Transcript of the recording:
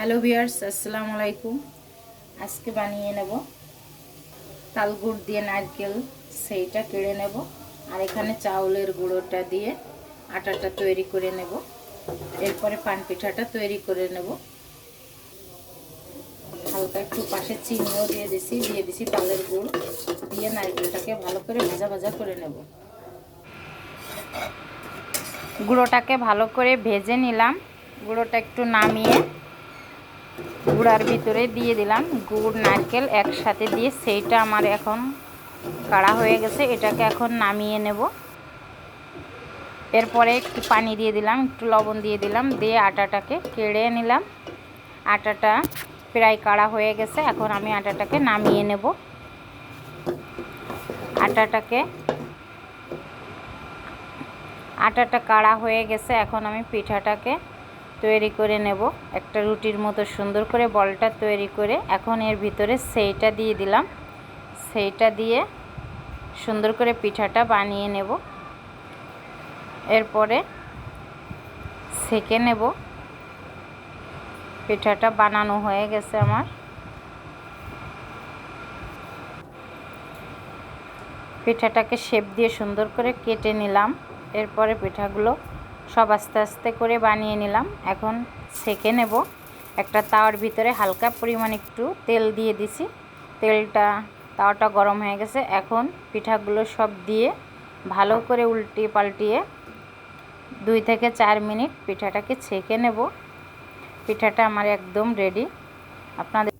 Hello viewers আসসালামু আলাইকুম। আজকে বানিয়ে নেব তাল গুড় দিয়ে নারকেল সেইটা কেড়ে নেব আর এখানে চাউলের গুঁড়োটা দিয়ে আটাটা তৈরি করে নেব। এরপরে পান পিঠাটা তৈরি করে নেব। হালকা একটু পাশে চিনিও দিয়ে দিছি দিয়ে দিছি তালের গুড়। দিয়ে নারকেলটাকে ভালো করে ভাজা ভাজা করে নেব। গুঁড়োটাকে ভালো করে ভেজে নিলাম। গুঁড়োটা একটু নামিয়ে গুঁড়ার ভিতরে দিয়ে দিলাম। গুড়, নারকেল একসাথে দিয়ে সেইটা আমার এখন কাড়া হয়ে গেছে। এটাকে এখন নামিয়ে নেব। এরপরে একটু পানি দিয়ে দিলাম, একটু লবণ দিয়ে দিলাম, দিয়ে আটাটাকে কেড়ে নিলাম। আটাটা প্রায় কাড়া হয়ে গেছে, এখন আমি আটাটাকে নামিয়ে নেব। আটাটাকে, আটাটা কাড়া হয়ে গেছে, এখন আমি পিঠাটাকে তৈরি করে নেব। একটা রুটির মতো সুন্দর করে বলটা তৈরি করে এখন এর ভিতরে সেইটা দিয়ে দিলাম। সেইটা দিয়ে সুন্দর করে পিঠাটা বানিয়ে নেব। এরপরে সেকে নেব। পিঠাটা বানানো হয়ে গেছে আমার। পিঠাটাকে শেপ দিয়ে সুন্দর করে কেটে নিলাম। এরপরে পিঠাগুলো সব আস্তে আস্তে করে বানিয়ে নিলাম। এখন সেকে নেব। একটা তাওয়ার ভিতরে হালকা পরিমাণ একটু তেল দিয়ে দিছি। তেলটা, তাওয়াটা গরম হয়ে গেছে। এখন পিঠাগুলো সব দিয়ে ভালো করে উল্টিয়ে পাল্টিয়ে দুই থেকে চার মিনিট পিঠাটাকে ছেঁকে নেব। পিঠাটা আমার একদম রেডি আপনাদের